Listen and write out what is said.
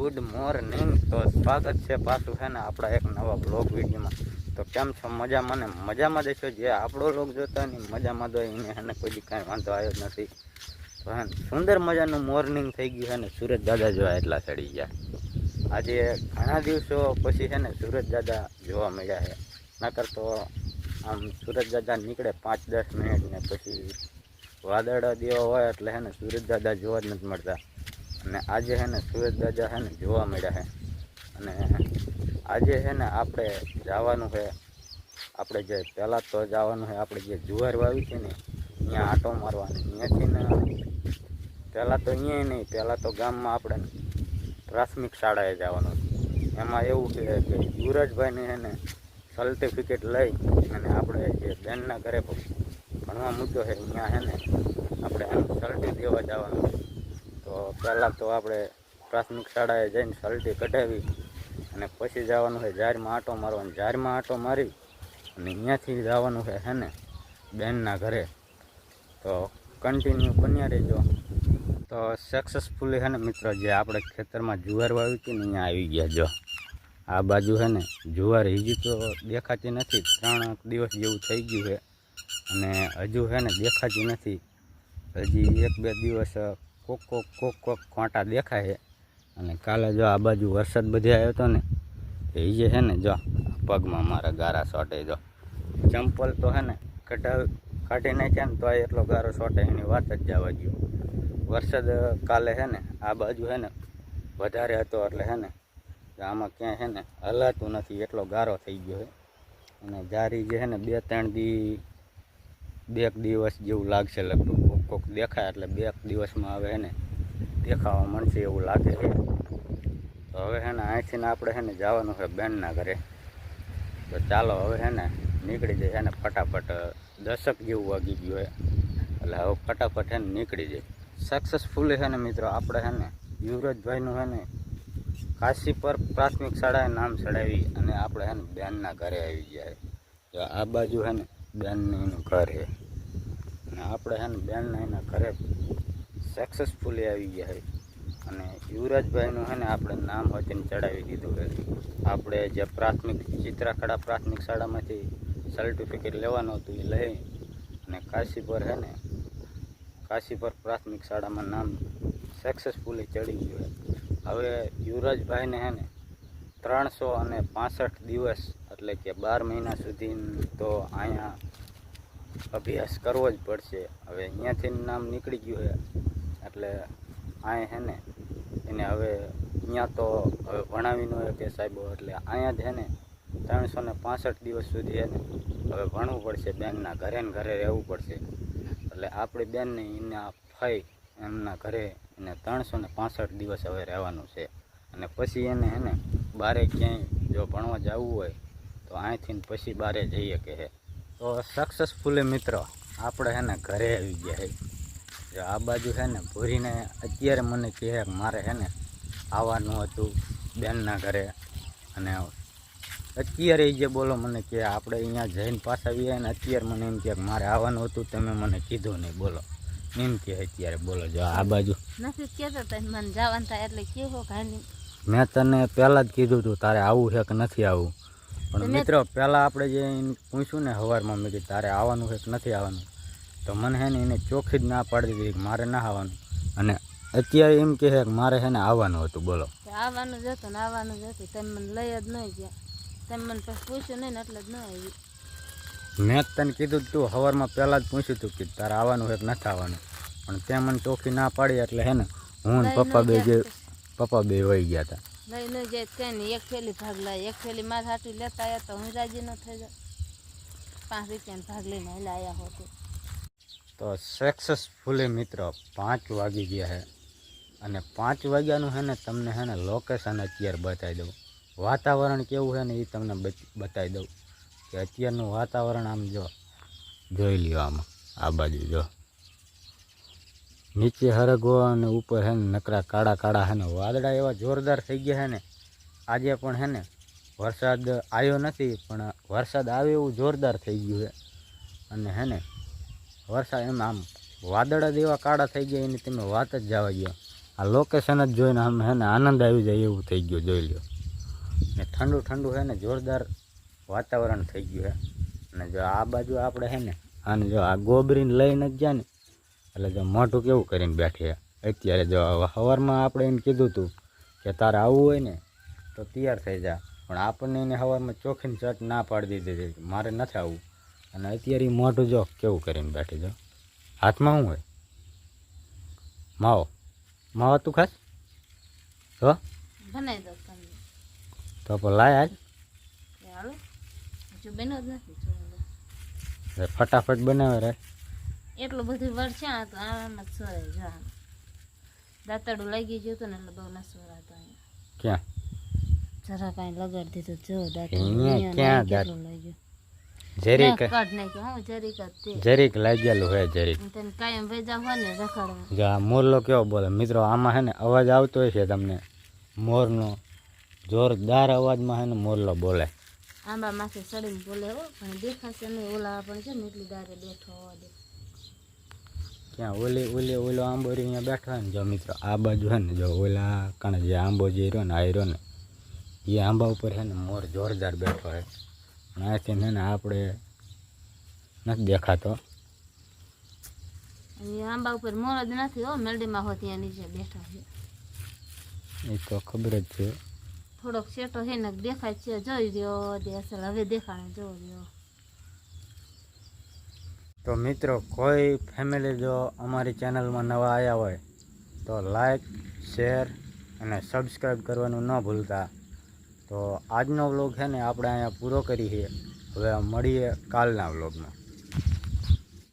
Good morning. તો સ્વાગત છે પાછું છે ને આપણા એક નવા બ્લોગ વિડીયોમાં. તો કેમ છો? મજામાં ને? મજામાં દેશો જે આપણો લોક જોતા ને મજામાં તો એને એને કોઈ કાંઈ વાંધો આવ્યો નથી. તો હે સુંદર મજાનું મોર્નિંગ થઈ ગયું છે ને. સુરત દાદા જોવા એટલા ચડી ગયા. આજે ઘણા દિવસો પછી છે ને સુરત દાદા જોવા મળ્યા છે નકર તો આમ સુરત દાદા નીકળે પાંચ દસ મિનિટ ને પછી વાદળ દેવા હોય એટલે હે ને સુરત દાદા જોવા જ નથી મળતા. અને આજે છે ને સુરજ દાદા છે ને જોવા મળ્યા છે. અને આજે છે ને આપણે જવાનું છે. આપણે જે પહેલાં તો જવાનું છે, આપણે જે જુવાર વાવી છે ને અહીંયા આંટો મારવાની. અહીંયાથી ને પહેલાં તો અહીંયા નહીં, પહેલાં તો ગામમાં આપણે પ્રાથમિક શાળાએ જવાનું. એમાં એવું છે કે યુવરાજભાઈને છે ને સર્ટિફિકેટ લઈ અને આપણે જે બેનના ઘરે ભણવા મૂક્યો છે અહીંયા છે ને આપણે સર્ટી દેવા જવાનું. તો પહેલાં તો આપણે પ્રાથમિક શાળાએ જઈને સર્ટી કઢાવી અને પછી જવાનું છે જારમાં આંટો મારવાનો. જારમાં આંટો મારી અને અહીંયાથી જવાનું છે હે ને બેનના ઘરે. તો કન્ટિન્યુ બન્યા રહેજો. તો સક્સેસફુલી છે ને મિત્રો, જે આપણે ખેતરમાં જુવાર વાવી હતી ને અહીંયા આવી ગયા જો. આ બાજુ છે ને જુવાર હજી તો દેખાતી નથી. ત્રણ દિવસ જેવું થઈ ગયું છે. અને હજુ છે ને દેખાતી નથી. હજી એક બે દિવસ કોક કોક કોક કોક કોંટા દેખાય છે. અને કાલે જો આ બાજુ વરસાદ બધે આવ્યો હતો ને, એ જે છે ને જો, પગમાં મારા ગારા સોટે જો. ચંપલ તો છે ને કઢાવ કાઢી નાખ્યા ને તો એટલો ગારો સોટે એની વાત જ જવા ગયો વરસાદ કાલે છે ને, આ બાજુ છે ને વધારે હતો એટલે છે ને, આમાં ક્યાંય છે ને હલાતું નથી, એટલો ગારો થઈ ગયો છે. અને જારી જે છે ને બે ત્રણ દી, બે દિવસ જેવું લાગશે લગભગ. કોક દેખાય એટલે બે દિવસમાં હવે એને દેખાવા મળશે એવું લાગે છે. તો હવે છે ને અહીંથી આપણે છે ને જવાનું છે બેનના ઘરે. તો ચાલો હવે છે ને નીકળી જાય છે ને ફટાફટ દશક જેવું વાગી ગયું હોય એટલે હવે ફટાફટ છે ને નીકળી જાય સક્સેસફુલી છે ને મિત્રો આપણે છે ને યુવરાજભાઈનું છે ને કાશી પર પ્રાથમિક શાળાએ નામ ચડાવી અને આપણે છે ને બેનના ઘરે આવી ગયા તો આ બાજુ છે ને બેનનું ઘર છે. અને આપણે છે ને બેનના એના ઘરે સક્સેસફુલી આવી ગયા હોય અને યુવરાજભાઈનું છે ને આપણે નામ વચન ચડાવી દીધું છે. આપણે જે પ્રાથમિક, ચિત્રાખડા પ્રાથમિક શાળામાંથી સર્ટિફિકેટ લેવાનું હતું એ લઈ અને કાશી પર છે ને કાશી પર પ્રાથમિક શાળામાં નામ સક્સેસફુલી ચડી ગયું હવે યુવરાજભાઈને છે ને ત્રણસો અને પાસઠ દિવસ એટલે કે બાર મહિના સુધી તો અહીંયા અભ્યાસ કરવો જ પડશે. હવે અહીંયાથી નામ નીકળી ગયું છે. એટલે અહીં છે ને, એને હવે અહીંયા તો હવે ભણાવીનો હોય કે સાહેબો, એટલે અહીંયા જ છે ને, ત્રણસો ને પાસઠ દિવસ સુધી છે ને, હવે ભણવું પડશે બેનના ઘરે ને ઘરે રહેવું પડશે. એટલે આપણી બેનને એના ફઈ એમના ઘરે એને ત્રણસો ને પાસઠ દિવસ હવે રહેવાનું છે. અને પછી એને હે ને, બારે ક્યાંય જો ભણવા જવું હોય, તો અહીંથી પછી બારે જઈએ કે હે. તો સક્સેસફુલી મિત્રો આપણે હે ને ઘરે આવી ગયા છે જો આ બાજુ છે ને ભૂરીને અત્યારે મને કહે કે મારે છે ને આવવાનું હતું બેનના ઘરે. અને અત્યારે એ જે બોલો મને કે આપણે અહીંયા જઈને પાછા આવીએ ને અત્યારે મને એમ કે મારે આવવાનું હતું તમે મને કીધું નહીં બોલો. એમ કે અત્યારે બોલો જો આ બાજુ. નથી કહેતો તને મને જવાનું થાય એટલે કેવો મેં તને પહેલાં જ કીધું હતું તારે આવું છે કે નથી આવવું પણ મિત્રો પહેલાં આપણે જે એને પૂછ્યું ને હવારમાં મેં કીધું તારે આવવાનું છે કે નથી આવવાનું? તો મને હે ને એને ચોખ્ખી જ ના પાડી દીધી કે મારે ના આવવાનું. અને અત્યારે એમ કહે કે મારે છે ને આવવાનું હતું બોલો. આવવાનું જ હતું ને આવવાનું જ હતું. તમે મને લઈ જ નહીં ગયા. તમે મને પછી પૂછ્યું નહીં ને એટલે જ ન આવી. મેં તને કીધું તું સવારમાં પહેલાં જ પૂછ્યું હતું કે તારે આવવાનું છે કે નથી આવવાનું? પણ તે મને ચોખ્ખી ના પાડી એટલે હે ને હું પપ્પા બે જે પપ્પા બે વહી ગયા હતા. લઈ ન જાય તો નહીં એક થેલી ભાગ લાય એક થેલી માર હાટી લેતા આવ્યા તો હું રાજી ન થઈ જાય પાંચ રૂપિયાનો ભાગ લઈને હાલ આવ્યા હોતો તો. સક્સેસફુલી મિત્રો, પાંચ વાગી ગયા છે અને પાંચ વાગ્યાનું છે ને તમને છે ને લોકેશન અત્યારે બતાવી દઉં. વાતાવરણ કેવું છે ને એ તમને બત- બતાવી દઉં. કે અત્યારનું વાતાવરણ આમ જો, જોઈ લ્યો આમાં, આ બાજુ જો. નીચે હરગો અને ઉપર હે નકરા કાળા કાળા હે ને વાદળા એવા જોરદાર થઈ ગયા હે ને. આજે પણ હે ને વરસાદ આવ્યો નથી, પણ વરસાદ આવે એવું જોરદાર થઈ ગયું છે અને હે ને વરસાદ એમ આમ વાદળા જ એવા કાળા થઈ ગયા, એની તમે વાત જ જવા ગયો આ લોકેશન જ જોઈને આમ હે ને આનંદ આવી જાય એવું થઈ ગયું, જોઈ લ્યો. ને ઠંડુ ઠંડુ હે ને જોરદાર વાતાવરણ થઈ ગયું હે. અને જો આ બાજુ આપણે હે ને, આને જો આ ગોબરીને લઈને જ જાય ને એટલે જો મોઢું કેવું કરીને બેઠી? અત્યારે જો સવારમાં આપણે એને કીધું હતું કે તારે આવવું હોય ને તો તૈયાર થઈ જા. પણ આપણને એને સવારમાં ચોખીને ચટ ના પાડી દીધી હતી મારે નથી આવવું. અને અત્યારે મોઢું જો કેવું કરીને બેઠી જો હાથમાં શું હોય? માવો. માવો તું ખાસ? તો તો પણ લાય આજ ફટાફટ બનાવે રે. એટલું બધું વરસ્યા આ આમ જ સોરાય જા દાંતડું લાગી ગયું હતું ને એટલે બહુ ના સોરાતો અહીંયા. ક્યાં? જરા કાંઈ લગાડી દીધું જો દાંતડું ક્યાં કેટલું લાગ્યું. જરીક જરીક જ તે. જરીક લાગેલું હે જરીક. કાયમ ભેજા હોય ને રખડવા. જો આ મોરલો કેવો બોલે? મિત્રો આમાં હે ને અવાજ આવતો હોય છે તમને. મોરનો જોરદાર અવાજમાં હે ને મોરલો બોલે. આંબા માથે ચડીને બોલે હો પણ દેખાશે નહીં. ઓલા પણ છે ને એટલી દારે બેઠો હોવા દે. ક્યાં ઓલે ઓલે ઓલો આંબો રહ્યો અહીંયા બેઠો હોય ને જો મિત્રો આ બાજુ હે ને જો ઓલા કણ જે આંબો જે રહ્યો ને આયરો ને એ આંબા ઉપર હે ને મોર જોરદાર બેઠો હે અહીંથી હે ને આપણે નથી દેખાતો. એ આંબા ઉપર મોર જ નથી હો મેલડીમાં હો ત્યાં નીચે બેઠા છે. એ તો ખબર જ છે. થોડોક શેટો છે ને દેખાય છે જોઈ રહ્યો અસલ હવે દેખાણે જોઈ રહ્યો. તો મિત્રો, કોઈ ફેમિલી જો અમારી ચેનલમાં નવા આવ્યા હોય, તો લાઈક શેર અને સબસ્ક્રાઈબ કરવાનું ન ભૂલતા. તો આજનો વ્લોગ છે ને આપણે અહીંયા પૂરો કરીએ. હવે મળીએ કાલના વ્લોગમાં